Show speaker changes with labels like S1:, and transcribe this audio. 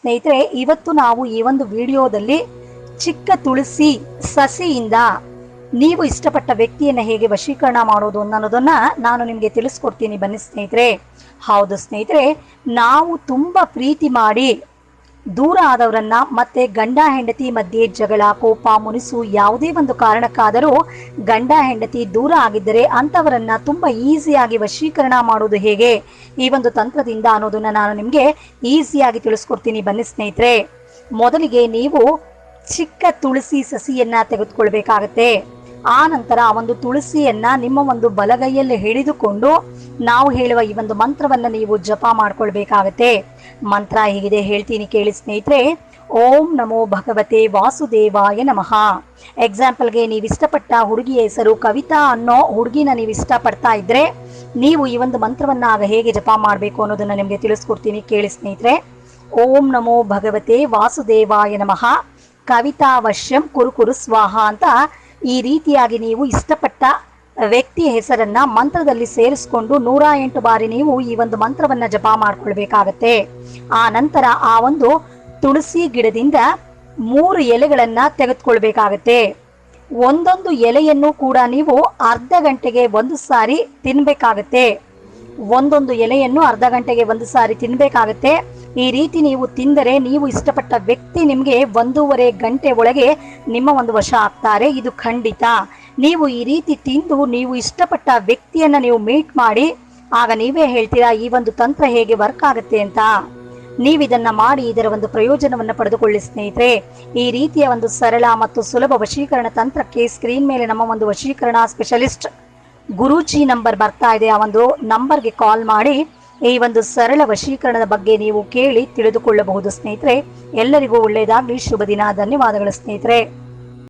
S1: ಸ್ನೇಹಿತರೆ, ಇವತ್ತು ನಾವು ಈ ಒಂದು ವಿಡಿಯೋದಲ್ಲಿ ಚಿಕ್ಕ ತುಳಸಿ ಸಸಿಯಿಂದ ನೀವು ಇಷ್ಟಪಟ್ಟ ವ್ಯಕ್ತಿಯನ್ನ ಹೇಗೆ ವಶೀಕರಣ ಮಾಡೋದು ಅನ್ನೋದನ್ನ ನಾನು ನಿಮಗೆ ತಿಳಿಸ್ಕೊಡ್ತೀನಿ ಬನ್ನಿ ಸ್ನೇಹಿತರೆ. ಹೌದು ಸ್ನೇಹಿತರೆ, ನಾವು ತುಂಬಾ ಪ್ರೀತಿ ಮಾಡಿ ದೂರ ಆದವರನ್ನ ಮತ್ತೆ ಗಂಡ ಹೆಂಡತಿ ಮಧ್ಯೆ ಜಗಳ, ಕೋಪ ಮುನಿಸು ಯಾವುದೇ ಒಂದು ಕಾರಣಕ್ಕಾದರೂ ಗಂಡ ಹೆಂಡತಿ ದೂರ ಆಗಿದ್ದರೆ ಅಂಥವರನ್ನ ತುಂಬಾ ಈಸಿಯಾಗಿ ವಶೀಕರಣ ಮಾಡೋದು ಹೇಗೆ? ಈ ಒಂದು ತಂತ್ರದಿಂದ ಅನ್ನೋದನ್ನ ನಾನು ನಿಮಗೆ ಈಸಿಯಾಗಿ ತಿಳಿಸ್ಕೊಡ್ತೀನಿ. ಬನ್ನಿ ಸ್ನೇಹಿತರೆ, ಮೊದಲಿಗೆ ನೀವು ಚಿಕ್ಕ ತುಳಸಿ ಸಸಿಯನ್ನ ತೆಗೆದುಕೊಳ್ಬೇಕಾಗತ್ತೆ. ಆ ನಂತರ ಆ ಒಂದು ತುಳಸಿಯನ್ನ ನಿಮ್ಮ ಒಂದು ಬಲಗೈಯಲ್ಲಿ ಹಿಡಿದುಕೊಂಡು ನಾವು ಹೇಳುವ ಈ ಒಂದು ಮಂತ್ರವನ್ನ ನೀವು ಜಪ ಮಾಡ್ಕೊಳ್ಬೇಕಾಗತ್ತೆ. ಮಂತ್ರ ಹೀಗಿದೆ, ಹೇಳ್ತೀನಿ ಕೇಳಿ ಸ್ನೇಹಿತರೆ. ಓಂ ನಮೋ ಭಗವತೆ ವಾಸುದೇವಾಯ ನಮಃ. ಎಕ್ಸಾಂಪಲ್ಗೆ ನೀವು ಇಷ್ಟಪಟ್ಟ ಹುಡುಗಿಯ ಹೆಸರು ಕವಿತಾ ಅನ್ನೋ ಹುಡುಗಿನ ನೀವು ಇಷ್ಟಪಡ್ತಾ ಇದ್ರೆ ನೀವು ಈ ಒಂದು ಮಂತ್ರವನ್ನ ಆಗ ಹೇಗೆ ಜಪ ಮಾಡಬೇಕು ಅನ್ನೋದನ್ನ ನಿಮಗೆ ತಿಳಿಸ್ಕೊಡ್ತೀನಿ ಕೇಳಿ ಸ್ನೇಹಿತರೆ. ಓಂ ನಮೋ ಭಗವತೆ ವಾಸುದೇವಾಯ ನಮಃ. ಕವಿತಾ ವಶ್ಯಂ ಕುರುಕುರು ಸ್ವಾಹ ಅಂತ ಈ ರೀತಿಯಾಗಿ ನೀವು ಇಷ್ಟಪಟ್ಟ ವ್ಯಕ್ತಿಯ ಹೆಸರನ್ನ ಮಂತ್ರದಲ್ಲಿ ಸೇರಿಸ್ಕೊಂಡು ನೂರ ಎಂಟು ಬಾರಿ ನೀವು ಈ ಒಂದು ಮಂತ್ರವನ್ನ ಜಪ ಮಾಡ್ಕೊಳ್ಬೇಕಾಗತ್ತೆ. ಆ ನಂತರ ಆ ಒಂದು ತುಳಸಿ ಗಿಡದಿಂದ ಮೂರು ಎಲೆಗಳನ್ನ ತೆಗೆದುಕೊಳ್ಬೇಕಾಗತ್ತೆ. ಒಂದೊಂದು ಎಲೆಯನ್ನು ಕೂಡ ನೀವು ಅರ್ಧ ಗಂಟೆಗೆ ಒಂದು ಸಾರಿ ತಿನ್ಬೇಕಾಗತ್ತೆ. ಒಂದೊಂದು ಎಲೆಯನ್ನು ಅರ್ಧ ಗಂಟೆಗೆ ಒಂದು ಸಾರಿ ತಿನ್ಬೇಕಾಗತ್ತೆ. ಈ ರೀತಿ ನೀವು ತಿಂದರೆ ನೀವು ಇಷ್ಟಪಟ್ಟ ವ್ಯಕ್ತಿ ನಿಮಗೆ ಒಂದೂವರೆ ಗಂಟೆ ಒಳಗೆ ನಿಮ್ಮ ಒಂದು ವಶ ಆಗ್ತಾರೆ. ಇದು ಖಂಡಿತ. ನೀವು ಈ ರೀತಿ ತಿಂದು ನೀವು ಇಷ್ಟಪಟ್ಟ ವ್ಯಕ್ತಿಯನ್ನ ನೀವು ಮೀಟ್ ಮಾಡಿ, ಆಗ ನೀವೇ ಹೇಳ್ತೀರಾ, ಈ ಒಂದು ತಂತ್ರ ಹೇಗೆ ವರ್ಕ್ ಆಗುತ್ತೆ ಅಂತ? ನೀವು ಇದನ್ನ ಮಾಡಿ ಇದರ ಒಂದು ಪ್ರಯೋಜನವನ್ನು ಪಡೆದುಕೊಳ್ಳಿ ಸ್ನೇಹಿತರೆ. ಈ ರೀತಿಯ ಒಂದು ಸರಳ ಮತ್ತು ಸುಲಭ ವಶೀಕರಣ ತಂತ್ರಕ್ಕೆ ಸ್ಕ್ರೀನ್ ಮೇಲೆ ನಮ್ಮ ಒಂದು ವಶೀಕರಣ ಸ್ಪೆಷಲಿಸ್ಟ್ ಗುರೂಜಿ ನಂಬರ್ ಬರ್ತಾ ಇದೆ. ಆ ಒಂದು ನಂಬರ್ಗೆ ಕಾಲ್ ಮಾಡಿ ಈ ಒಂದು ಸರಳ ವಶೀಕರಣದ ಬಗ್ಗೆ ನೀವು ಕೇಳಿ ತಿಳಿದುಕೊಳ್ಳಬಹುದು ಸ್ನೇಹಿತರೆ. ಎಲ್ಲರಿಗೂ ಒಳ್ಳೆಯದಾಗಲಿ. ಶುಭ ದಿನ. ಧನ್ಯವಾದಗಳು ಸ್ನೇಹಿತರೆ.